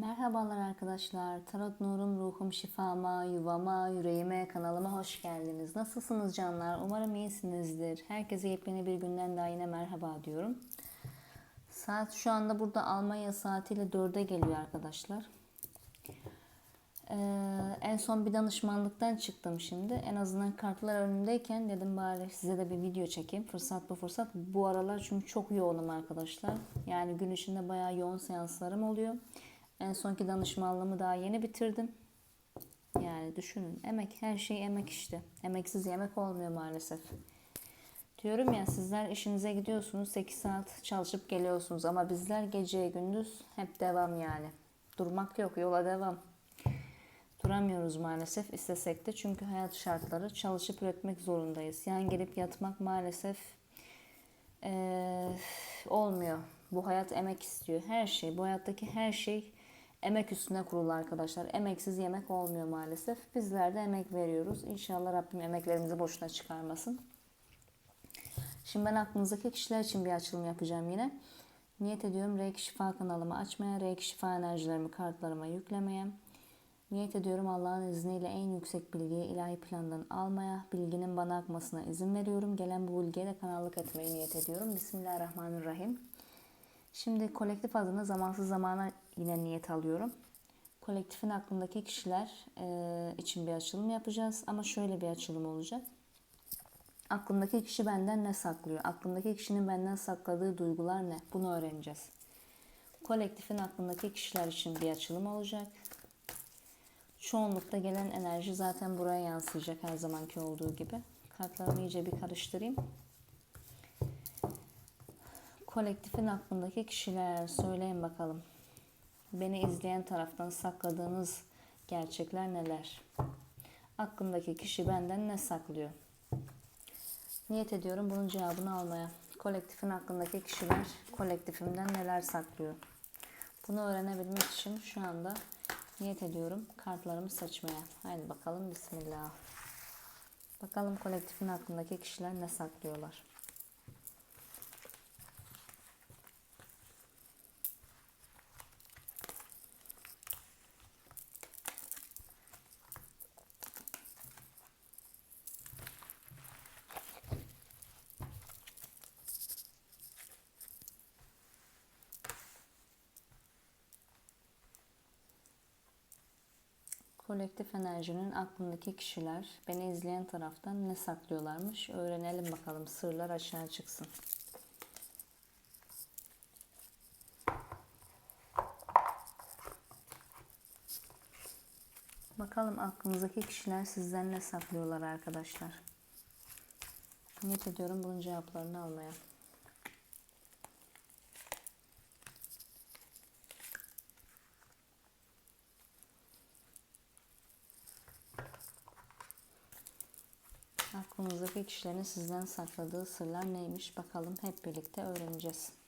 Merhabalar arkadaşlar. Tarot Nurum Ruhum Şifama, Yuvama, Yüreğime kanalıma hoş geldiniz. Nasılsınız canlar? Umarım iyisinizdir. Herkese yepyeni bir günden daha yine merhaba diyorum. Saat şu anda burada Almanya saatiyle 4'e geliyor arkadaşlar. Ee, en son bir danışmanlıktan çıktım şimdi. En azından kartlar önümdeyken dedim bari size de bir video çekeyim. Fırsat bu fırsat. Bu aralar çünkü çok yoğunum arkadaşlar. Yani gün içinde bayağı yoğun seanslarım oluyor. En sonki danışmanlığımı daha yeni bitirdim. Yani düşünün emek her şey emek işte. Emeksiz yemek olmuyor maalesef. Diyorum ya sizler işinize gidiyorsunuz 8 saat çalışıp geliyorsunuz ama bizler geceye gündüz hep devam yani. Durmak yok yola devam. Duramıyoruz maalesef istesek de çünkü hayat şartları çalışıp üretmek zorundayız. Yani gelip yatmak maalesef eee, olmuyor. Bu hayat emek istiyor. Her şey, bu hayattaki her şey emek üstüne kurulu arkadaşlar. Emeksiz yemek olmuyor maalesef. Bizler de emek veriyoruz. İnşallah Rabbim emeklerimizi boşuna çıkarmasın. Şimdi ben aklınızdaki kişiler için bir açılım yapacağım yine. Niyet ediyorum Reiki Şifa kanalımı açmaya, Reiki Şifa enerjilerimi kartlarıma yüklemeye. Niyet ediyorum Allah'ın izniyle en yüksek bilgiyi ilahi plandan almaya, bilginin bana akmasına izin veriyorum. Gelen bu bilgiye de kanallık etmeyi niyet ediyorum. Bismillahirrahmanirrahim. Şimdi kolektif adına zamansız zamana yine niyet alıyorum. Kolektifin aklındaki kişiler e, için bir açılım yapacağız. Ama şöyle bir açılım olacak. Aklındaki kişi benden ne saklıyor? Aklındaki kişinin benden sakladığı duygular ne? Bunu öğreneceğiz. Kolektifin aklındaki kişiler için bir açılım olacak. Çoğunlukta gelen enerji zaten buraya yansıyacak her zamanki olduğu gibi. Kartlarımı iyice bir karıştırayım. Kolektifin aklındaki kişiler söyleyin bakalım. Beni izleyen taraftan sakladığınız gerçekler neler? Aklımdaki kişi benden ne saklıyor? Niyet ediyorum bunun cevabını almaya. Kolektifin aklındaki kişiler kolektifimden neler saklıyor? Bunu öğrenebilmek için şu anda niyet ediyorum kartlarımı seçmeye. Haydi bakalım Bismillah. Bakalım kolektifin aklındaki kişiler ne saklıyorlar? Kolektif enerjinin aklındaki kişiler beni izleyen taraftan ne saklıyorlarmış öğrenelim bakalım sırlar aşağı çıksın. Bakalım aklınızdaki kişiler sizden ne saklıyorlar arkadaşlar. Niyet ediyorum bunun cevaplarını almaya. Aklınızdaki kişilerin sizden sakladığı sırlar neymiş bakalım hep birlikte öğreneceğiz.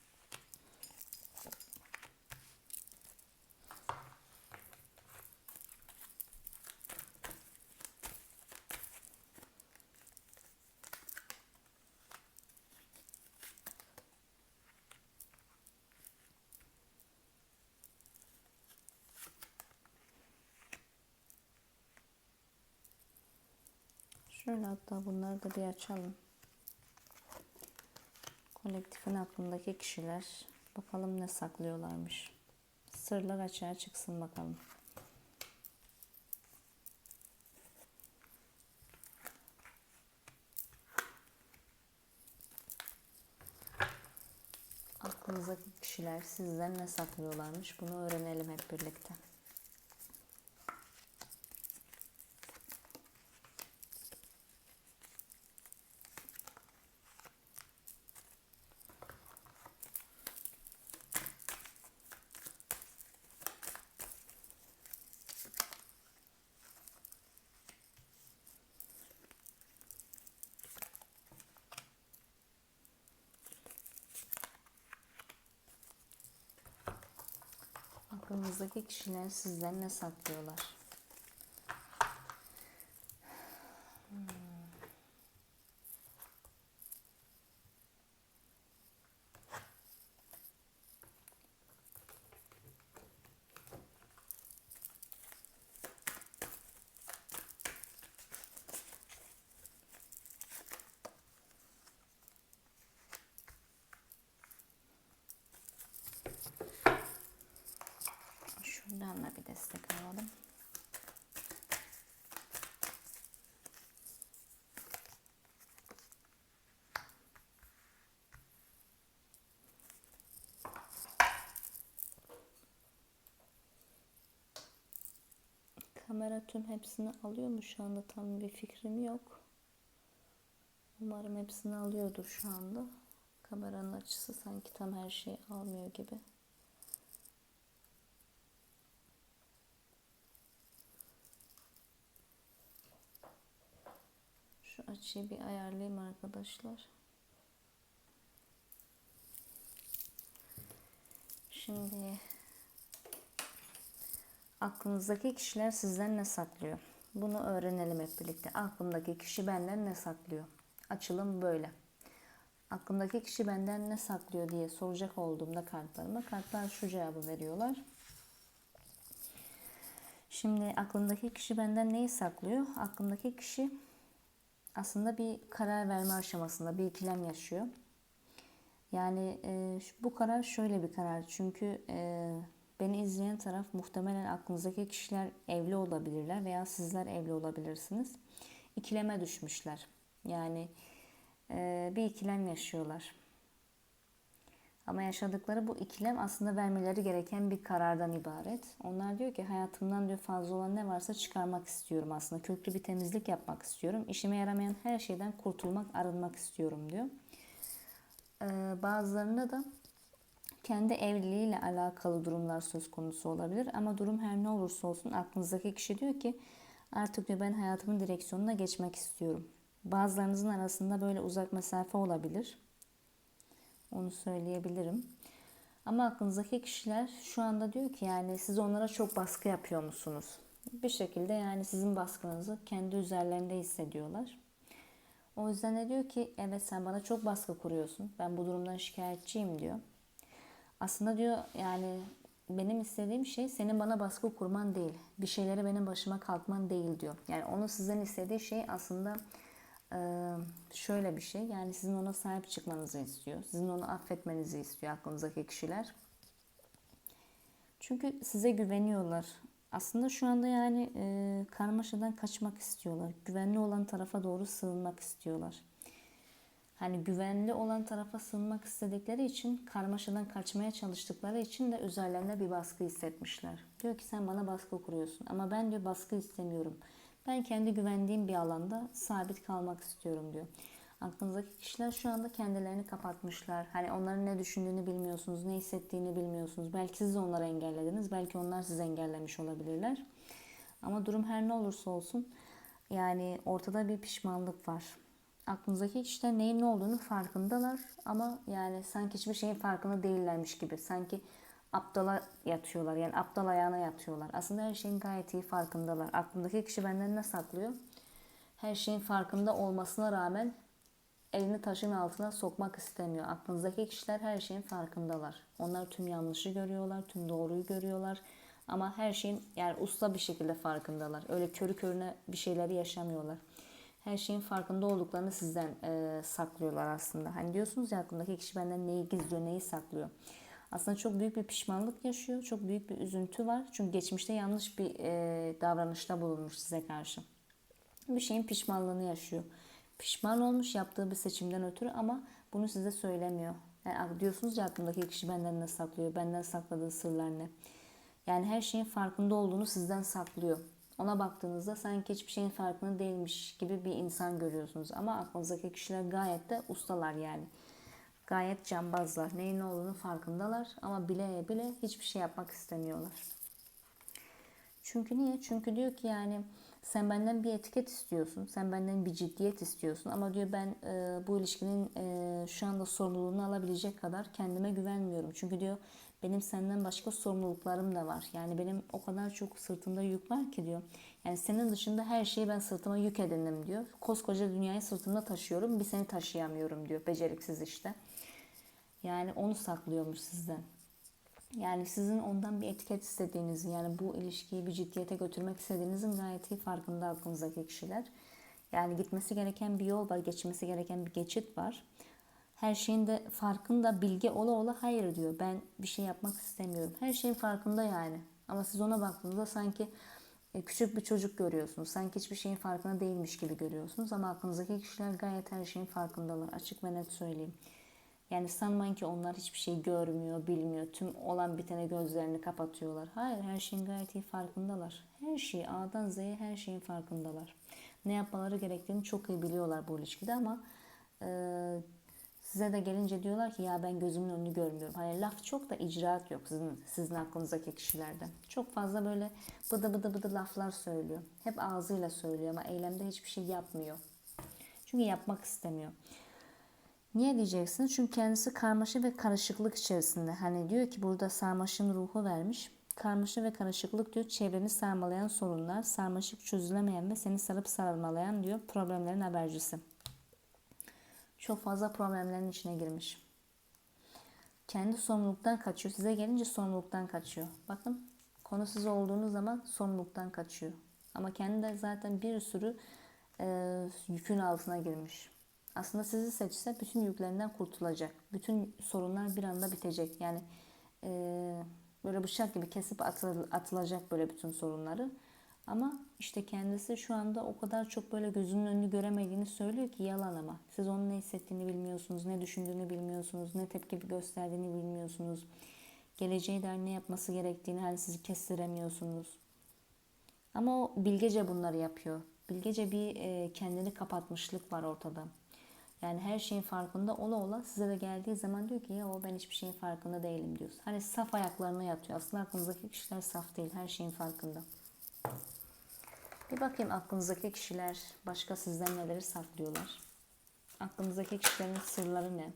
Şöyle hatta bunları da bir açalım. Kolektifin aklındaki kişiler bakalım ne saklıyorlarmış. Sırlar açığa çıksın bakalım. Aklınızdaki kişiler sizden ne saklıyorlarmış bunu öğrenelim hep birlikte. Aklınızdaki kişiler sizden ne saklıyorlar? Hmm. Ayhan'la bir destek alalım. Kamera tüm hepsini alıyor mu şu anda tam bir fikrim yok. Umarım hepsini alıyordur şu anda. Kameranın açısı sanki tam her şeyi almıyor gibi. Şu açıyı bir ayarlayayım arkadaşlar. Şimdi aklınızdaki kişiler sizden ne saklıyor? Bunu öğrenelim hep birlikte. Aklımdaki kişi benden ne saklıyor? Açılım böyle. Aklımdaki kişi benden ne saklıyor diye soracak olduğumda kartlarıma kartlar şu cevabı veriyorlar. Şimdi aklımdaki kişi benden neyi saklıyor? Aklımdaki kişi aslında bir karar verme aşamasında bir ikilem yaşıyor. Yani e, bu karar şöyle bir karar. Çünkü e, beni izleyen taraf muhtemelen aklınızdaki kişiler evli olabilirler veya sizler evli olabilirsiniz. İkileme düşmüşler. Yani e, bir ikilem yaşıyorlar. Ama yaşadıkları bu ikilem aslında vermeleri gereken bir karardan ibaret. Onlar diyor ki hayatımdan diyor fazla olan ne varsa çıkarmak istiyorum aslında. Köklü bir temizlik yapmak istiyorum. İşime yaramayan her şeyden kurtulmak, arınmak istiyorum diyor. Ee, bazılarında da kendi evliliğiyle alakalı durumlar söz konusu olabilir. Ama durum her ne olursa olsun aklınızdaki kişi diyor ki artık diyor ben hayatımın direksiyonuna geçmek istiyorum. Bazılarınızın arasında böyle uzak mesafe olabilir. Onu söyleyebilirim. Ama aklınızdaki kişiler şu anda diyor ki yani siz onlara çok baskı yapıyor musunuz? Bir şekilde yani sizin baskınızı kendi üzerlerinde hissediyorlar. O yüzden de diyor ki evet sen bana çok baskı kuruyorsun. Ben bu durumdan şikayetçiyim diyor. Aslında diyor yani benim istediğim şey senin bana baskı kurman değil. Bir şeyleri benim başıma kalkman değil diyor. Yani onun sizden istediği şey aslında şöyle bir şey. Yani sizin ona sahip çıkmanızı istiyor. Sizin onu affetmenizi istiyor aklınızdaki kişiler. Çünkü size güveniyorlar. Aslında şu anda yani e, karmaşadan kaçmak istiyorlar. Güvenli olan tarafa doğru sığınmak istiyorlar. Hani güvenli olan tarafa sığınmak istedikleri için karmaşadan kaçmaya çalıştıkları için de üzerlerine bir baskı hissetmişler. Diyor ki sen bana baskı kuruyorsun ama ben diyor baskı istemiyorum. Ben kendi güvendiğim bir alanda sabit kalmak istiyorum diyor. Aklınızdaki kişiler şu anda kendilerini kapatmışlar. Hani onların ne düşündüğünü bilmiyorsunuz, ne hissettiğini bilmiyorsunuz. Belki siz onları engellediniz, belki onlar sizi engellemiş olabilirler. Ama durum her ne olursa olsun yani ortada bir pişmanlık var. Aklınızdaki kişiler neyin ne olduğunu farkındalar ama yani sanki hiçbir şeyin farkında değillermiş gibi. Sanki aptala yatıyorlar. Yani aptal ayağına yatıyorlar. Aslında her şeyin gayet iyi farkındalar. Aklındaki kişi benden ne saklıyor? Her şeyin farkında olmasına rağmen elini taşın altına sokmak istemiyor. Aklınızdaki kişiler her şeyin farkındalar. Onlar tüm yanlışı görüyorlar, tüm doğruyu görüyorlar. Ama her şeyin yani usta bir şekilde farkındalar. Öyle körü körüne bir şeyleri yaşamıyorlar. Her şeyin farkında olduklarını sizden e, saklıyorlar aslında. Hani diyorsunuz ya aklındaki kişi benden neyi gizliyor, neyi saklıyor. Aslında çok büyük bir pişmanlık yaşıyor. Çok büyük bir üzüntü var. Çünkü geçmişte yanlış bir e, davranışta bulunmuş size karşı. Bir şeyin pişmanlığını yaşıyor. Pişman olmuş yaptığı bir seçimden ötürü ama bunu size söylemiyor. Yani diyorsunuz ya aklımdaki kişi benden ne saklıyor, benden sakladığı sırlar ne. Yani her şeyin farkında olduğunu sizden saklıyor. Ona baktığınızda sanki hiçbir şeyin farkında değilmiş gibi bir insan görüyorsunuz. Ama aklınızdaki kişiler gayet de ustalar yani gayet cambazlar. Neyin ne olduğunu farkındalar ama bile bile hiçbir şey yapmak istemiyorlar. Çünkü niye? Çünkü diyor ki yani sen benden bir etiket istiyorsun. Sen benden bir ciddiyet istiyorsun. Ama diyor ben e, bu ilişkinin e, şu anda sorumluluğunu alabilecek kadar kendime güvenmiyorum. Çünkü diyor benim senden başka sorumluluklarım da var. Yani benim o kadar çok sırtımda yük var ki diyor. Yani senin dışında her şeyi ben sırtıma yük edindim diyor. Koskoca dünyayı sırtımda taşıyorum. Bir seni taşıyamıyorum diyor. Beceriksiz işte. Yani onu saklıyormuş sizden. Yani sizin ondan bir etiket istediğinizi, yani bu ilişkiyi bir ciddiyete götürmek istediğinizin gayet iyi farkında aklınızdaki kişiler. Yani gitmesi gereken bir yol var, geçmesi gereken bir geçit var. Her şeyin de farkında bilgi ola ola hayır diyor. Ben bir şey yapmak istemiyorum. Her şeyin farkında yani. Ama siz ona baktığınızda sanki e, küçük bir çocuk görüyorsunuz. Sanki hiçbir şeyin farkında değilmiş gibi görüyorsunuz. Ama aklınızdaki kişiler gayet her şeyin farkındalar. Açık ve net söyleyeyim. Yani sanmayın ki onlar hiçbir şey görmüyor, bilmiyor. Tüm olan bitene gözlerini kapatıyorlar. Hayır, her şeyin gayet iyi farkındalar. Her şeyi A'dan Z'ye her şeyin farkındalar. Ne yapmaları gerektiğini çok iyi biliyorlar bu ilişkide ama e, size de gelince diyorlar ki ya ben gözümün önünü görmüyorum. Hani laf çok da icraat yok sizin, sizin aklınızdaki kişilerde. Çok fazla böyle bıdı bıdı bıdı laflar söylüyor. Hep ağzıyla söylüyor ama eylemde hiçbir şey yapmıyor. Çünkü yapmak istemiyor. Niye diyeceksiniz? Çünkü kendisi karmaşa ve karışıklık içerisinde. Hani diyor ki burada sarmaşın ruhu vermiş. Karmaşa ve karışıklık diyor çevreni sarmalayan sorunlar, sarmaşık çözülemeyen ve seni sarıp sarmalayan diyor problemlerin habercisi. Çok fazla problemlerin içine girmiş. Kendi sorumluluktan kaçıyor. Size gelince sorumluluktan kaçıyor. Bakın konu siz olduğunuz zaman sorumluluktan kaçıyor. Ama kendi de zaten bir sürü e, yükün altına girmiş. Aslında sizi seçse bütün yüklerinden kurtulacak. Bütün sorunlar bir anda bitecek. Yani e, böyle bıçak gibi kesip atıl, atılacak böyle bütün sorunları. Ama işte kendisi şu anda o kadar çok böyle gözünün önünü göremediğini söylüyor ki yalan ama. Siz onun ne hissettiğini bilmiyorsunuz, ne düşündüğünü bilmiyorsunuz, ne tepki gösterdiğini bilmiyorsunuz. Geleceğe dair ne yapması gerektiğini hani sizi kestiremiyorsunuz. Ama o bilgece bunları yapıyor. Bilgece bir e, kendini kapatmışlık var ortada. Yani her şeyin farkında ola ola size de geldiği zaman diyor ki ya o ben hiçbir şeyin farkında değilim diyor. Hani saf ayaklarına yatıyor. Aslında aklınızdaki kişiler saf değil. Her şeyin farkında. Bir bakayım aklınızdaki kişiler başka sizden neleri saklıyorlar. Aklınızdaki kişilerin sırları ne?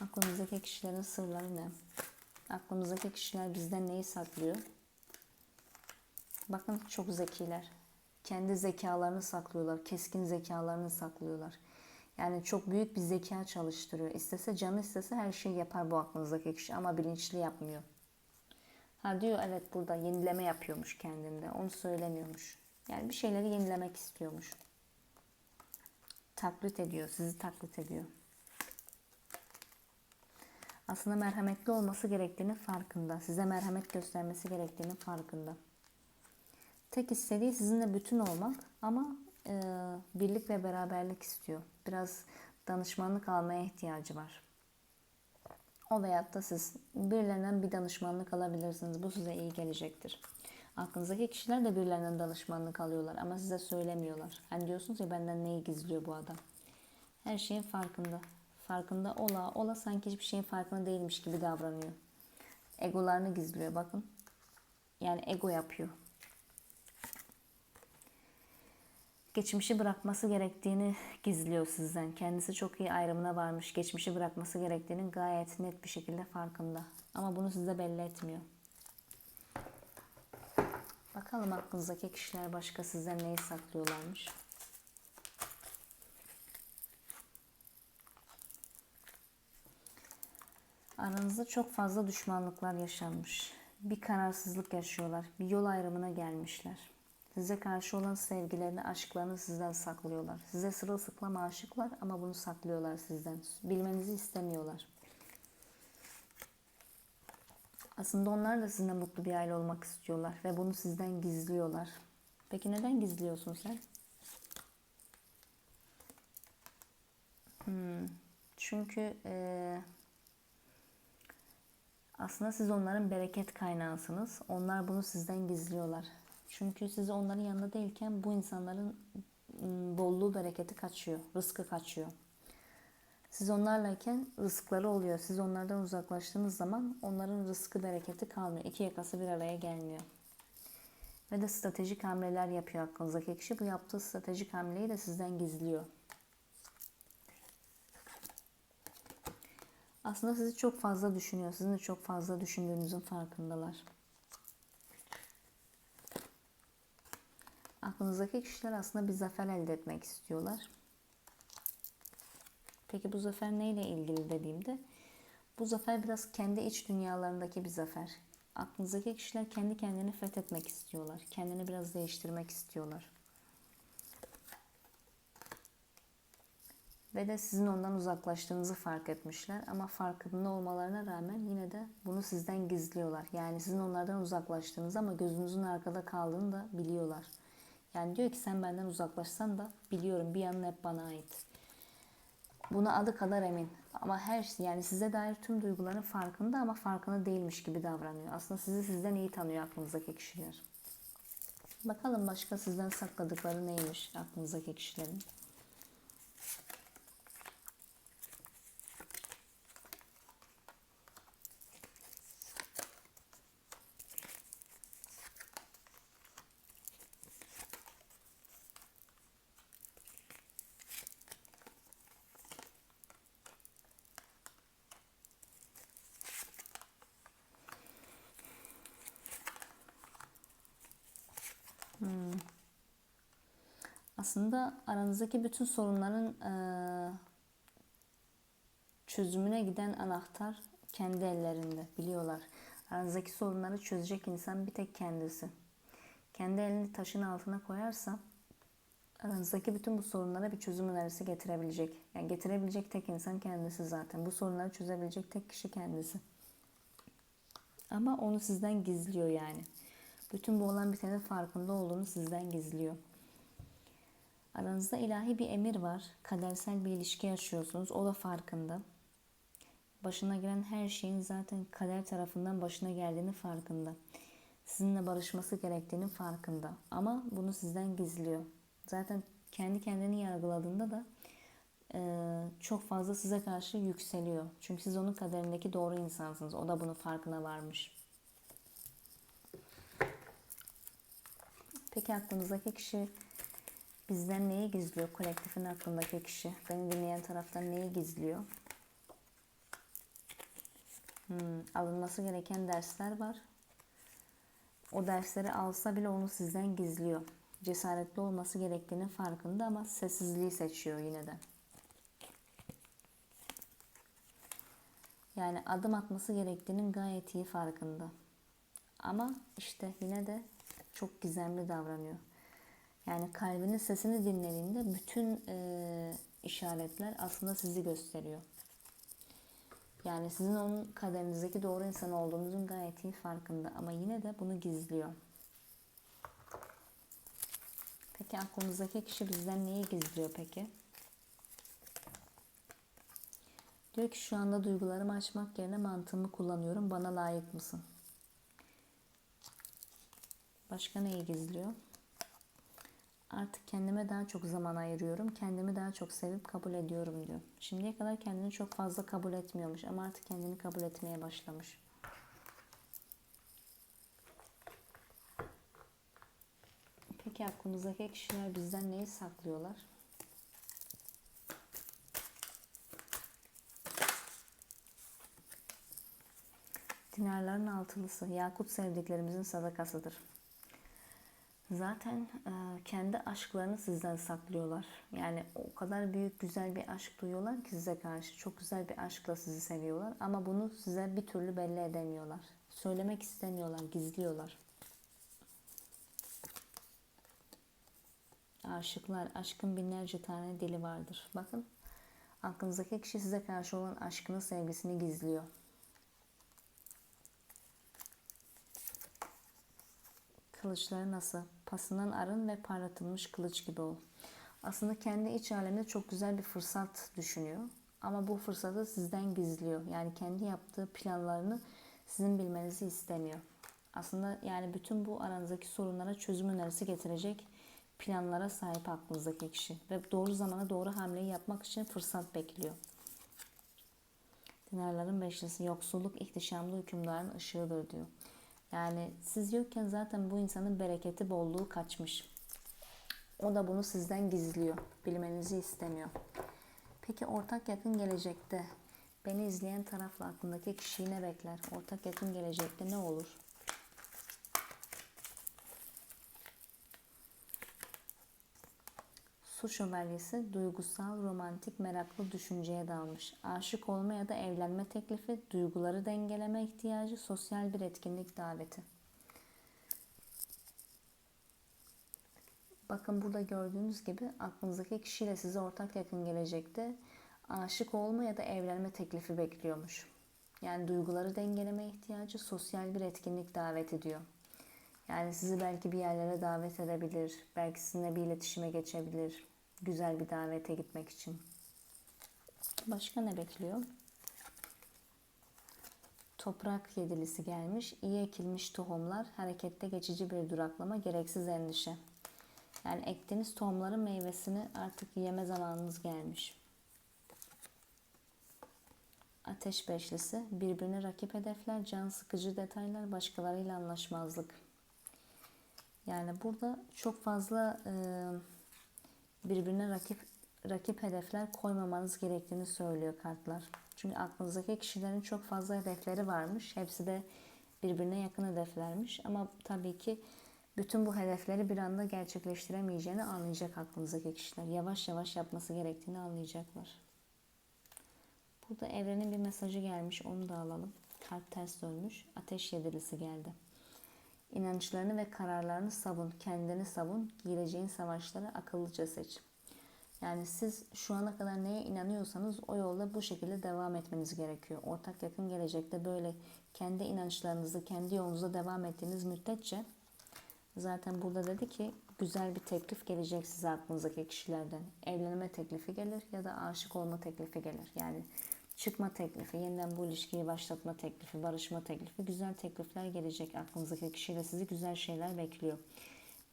Aklınızdaki kişilerin sırları ne? Aklımızdaki kişiler bizden neyi saklıyor? Bakın çok zekiler. Kendi zekalarını saklıyorlar. Keskin zekalarını saklıyorlar. Yani çok büyük bir zeka çalıştırıyor. İstese canı istese her şeyi yapar bu aklınızdaki kişi ama bilinçli yapmıyor. Ha diyor evet burada yenileme yapıyormuş kendinde. Onu söylemiyormuş. Yani bir şeyleri yenilemek istiyormuş. Taklit ediyor. Sizi taklit ediyor. Aslında merhametli olması gerektiğinin farkında. Size merhamet göstermesi gerektiğinin farkında. Tek istediği sizinle bütün olmak ama e, birlik ve beraberlik istiyor. Biraz danışmanlık almaya ihtiyacı var. O veyahut da siz birilerinden bir danışmanlık alabilirsiniz. Bu size iyi gelecektir. Aklınızdaki kişiler de birilerinden danışmanlık alıyorlar ama size söylemiyorlar. Hani diyorsunuz ya benden neyi gizliyor bu adam. Her şeyin farkında. Farkında ola ola sanki hiçbir şeyin farkında değilmiş gibi davranıyor. Egolarını gizliyor bakın. Yani ego yapıyor. Geçmişi bırakması gerektiğini gizliyor sizden. Kendisi çok iyi ayrımına varmış. Geçmişi bırakması gerektiğinin gayet net bir şekilde farkında. Ama bunu size belli etmiyor. Bakalım aklınızdaki kişiler başka sizden neyi saklıyorlarmış. Aranızda çok fazla düşmanlıklar yaşanmış. Bir kararsızlık yaşıyorlar. Bir yol ayrımına gelmişler. Size karşı olan sevgilerini, aşklarını sizden saklıyorlar. Size sırılsıklam aşıklar ama bunu saklıyorlar sizden. Bilmenizi istemiyorlar. Aslında onlar da sizinle mutlu bir aile olmak istiyorlar ve bunu sizden gizliyorlar. Peki neden gizliyorsun sen? Hmm. Çünkü e, aslında siz onların bereket kaynağısınız. Onlar bunu sizden gizliyorlar. Çünkü siz onların yanında değilken bu insanların bolluğu, bereketi kaçıyor, rızkı kaçıyor. Siz onlarlayken rızkları oluyor. Siz onlardan uzaklaştığınız zaman onların rızkı, bereketi kalmıyor. İki yakası bir araya gelmiyor. Ve de stratejik hamleler yapıyor aklınızdaki kişi. Bu yaptığı stratejik hamleyi de sizden gizliyor. Aslında sizi çok fazla düşünüyor. Sizin de çok fazla düşündüğünüzün farkındalar. Aklınızdaki kişiler aslında bir zafer elde etmek istiyorlar. Peki bu zafer neyle ilgili dediğimde bu zafer biraz kendi iç dünyalarındaki bir zafer. Aklınızdaki kişiler kendi kendini fethetmek istiyorlar. Kendini biraz değiştirmek istiyorlar. Ve de sizin ondan uzaklaştığınızı fark etmişler. Ama farkında olmalarına rağmen yine de bunu sizden gizliyorlar. Yani sizin onlardan uzaklaştığınızı ama gözünüzün arkada kaldığını da biliyorlar. Yani diyor ki sen benden uzaklaşsan da biliyorum bir yanın hep bana ait. Buna adı kadar emin. Ama her şey yani size dair tüm duyguların farkında ama farkında değilmiş gibi davranıyor. Aslında sizi sizden iyi tanıyor aklınızdaki kişiler. Bakalım başka sizden sakladıkları neymiş aklınızdaki kişilerin. Aslında aranızdaki bütün sorunların eee, çözümüne giden anahtar kendi ellerinde biliyorlar. Aranızdaki sorunları çözecek insan bir tek kendisi. Kendi elini taşın altına koyarsa aranızdaki bütün bu sorunlara bir çözüm önerisi getirebilecek. Yani getirebilecek tek insan kendisi zaten. Bu sorunları çözebilecek tek kişi kendisi. Ama onu sizden gizliyor yani. Bütün bu olan bitenin farkında olduğunu sizden gizliyor. Aranızda ilahi bir emir var. Kadersel bir ilişki yaşıyorsunuz. O da farkında. Başına gelen her şeyin zaten kader tarafından başına geldiğini farkında. Sizinle barışması gerektiğinin farkında. Ama bunu sizden gizliyor. Zaten kendi kendini yargıladığında da e, çok fazla size karşı yükseliyor. Çünkü siz onun kaderindeki doğru insansınız. O da bunun farkına varmış. Peki aklınızdaki kişi bizden neyi gizliyor? Kolektifin aklındaki kişi. Beni dinleyen taraftan neyi gizliyor? Hmm, alınması gereken dersler var. O dersleri alsa bile onu sizden gizliyor. Cesaretli olması gerektiğinin farkında ama sessizliği seçiyor yine de. Yani adım atması gerektiğinin gayet iyi farkında. Ama işte yine de çok gizemli davranıyor. Yani kalbinin sesini dinlediğinde bütün e, işaretler aslında sizi gösteriyor. Yani sizin onun kaderinizdeki doğru insan olduğunuzun gayet iyi farkında ama yine de bunu gizliyor. Peki aklınızdaki kişi bizden neyi gizliyor peki? Diyor ki şu anda duygularımı açmak yerine mantığımı kullanıyorum. Bana layık mısın? Başka neyi gizliyor? Artık kendime daha çok zaman ayırıyorum. Kendimi daha çok sevip kabul ediyorum diyor. Şimdiye kadar kendini çok fazla kabul etmiyormuş ama artık kendini kabul etmeye başlamış. Peki aklınızdaki kişiler bizden neyi saklıyorlar? Dinarların altılısı, yakut sevdiklerimizin sadakasıdır. Zaten e, kendi aşklarını sizden saklıyorlar. Yani o kadar büyük, güzel bir aşk duyuyorlar ki size karşı. Çok güzel bir aşkla sizi seviyorlar. Ama bunu size bir türlü belli edemiyorlar. Söylemek istemiyorlar, gizliyorlar. Aşıklar, aşkın binlerce tane dili vardır. Bakın, aklınızdaki kişi size karşı olan aşkını, sevgisini gizliyor. Kılıçları nasıl? Pasından arın ve parlatılmış kılıç gibi ol. Aslında kendi iç aleminde çok güzel bir fırsat düşünüyor. Ama bu fırsatı sizden gizliyor. Yani kendi yaptığı planlarını sizin bilmenizi istemiyor. Aslında yani bütün bu aranızdaki sorunlara çözüm önerisi getirecek planlara sahip aklınızdaki kişi. Ve doğru zamana doğru hamleyi yapmak için fırsat bekliyor. Dinarların beşlisi yoksulluk ihtişamlı hükümdarın ışığıdır diyor. Yani siz yokken zaten bu insanın bereketi, bolluğu kaçmış. O da bunu sizden gizliyor. Bilmenizi istemiyor. Peki ortak yakın gelecekte beni izleyen tarafla aklındaki kişiyi ne bekler? Ortak yakın gelecekte ne olur? Su şövalyesi duygusal, romantik, meraklı düşünceye dalmış. Aşık olma ya da evlenme teklifi, duyguları dengeleme ihtiyacı, sosyal bir etkinlik daveti. Bakın burada gördüğünüz gibi aklınızdaki kişiyle size ortak yakın gelecekte aşık olma ya da evlenme teklifi bekliyormuş. Yani duyguları dengeleme ihtiyacı sosyal bir etkinlik davet ediyor. Yani sizi belki bir yerlere davet edebilir, belki sizinle bir iletişime geçebilir. Güzel bir davete gitmek için. Başka ne bekliyor? Toprak yedilisi gelmiş. İyi ekilmiş tohumlar, harekette geçici bir duraklama, gereksiz endişe. Yani ektiğiniz tohumların meyvesini artık yeme zamanınız gelmiş. Ateş beşlisi, birbirine rakip hedefler, can sıkıcı detaylar, başkalarıyla anlaşmazlık. Yani burada çok fazla e, birbirine rakip rakip hedefler koymamanız gerektiğini söylüyor kartlar. Çünkü aklınızdaki kişilerin çok fazla hedefleri varmış. Hepsi de birbirine yakın hedeflermiş. Ama tabii ki bütün bu hedefleri bir anda gerçekleştiremeyeceğini anlayacak aklınızdaki kişiler. Yavaş yavaş yapması gerektiğini anlayacaklar. Burada evrenin bir mesajı gelmiş. Onu da alalım. Kart ters dönmüş. Ateş yedilisi geldi. İnançlarını ve kararlarını savun. Kendini savun. Gireceğin savaşları akıllıca seç. Yani siz şu ana kadar neye inanıyorsanız o yolda bu şekilde devam etmeniz gerekiyor. Ortak yakın gelecekte böyle kendi inançlarınızı, kendi yolunuzda devam ettiğiniz müddetçe zaten burada dedi ki güzel bir teklif gelecek size aklınızdaki kişilerden. Evlenme teklifi gelir ya da aşık olma teklifi gelir. Yani çıkma teklifi, yeniden bu ilişkiyi başlatma teklifi, barışma teklifi, güzel teklifler gelecek aklınızdaki kişiyle sizi güzel şeyler bekliyor.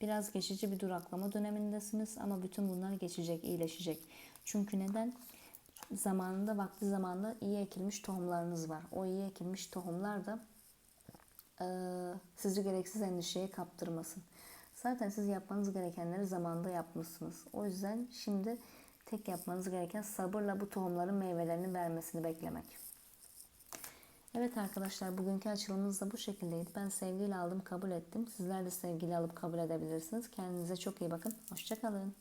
Biraz geçici bir duraklama dönemindesiniz ama bütün bunlar geçecek, iyileşecek. Çünkü neden? Zamanında, vakti zamanında iyi ekilmiş tohumlarınız var. O iyi ekilmiş tohumlar da e, sizi gereksiz endişeye kaptırmasın. Zaten siz yapmanız gerekenleri zamanında yapmışsınız. O yüzden şimdi tek yapmanız gereken sabırla bu tohumların meyvelerini vermesini beklemek. Evet arkadaşlar bugünkü açılımımız da bu şekildeydi. Ben sevgiyle aldım kabul ettim. Sizler de sevgiyle alıp kabul edebilirsiniz. Kendinize çok iyi bakın. Hoşçakalın.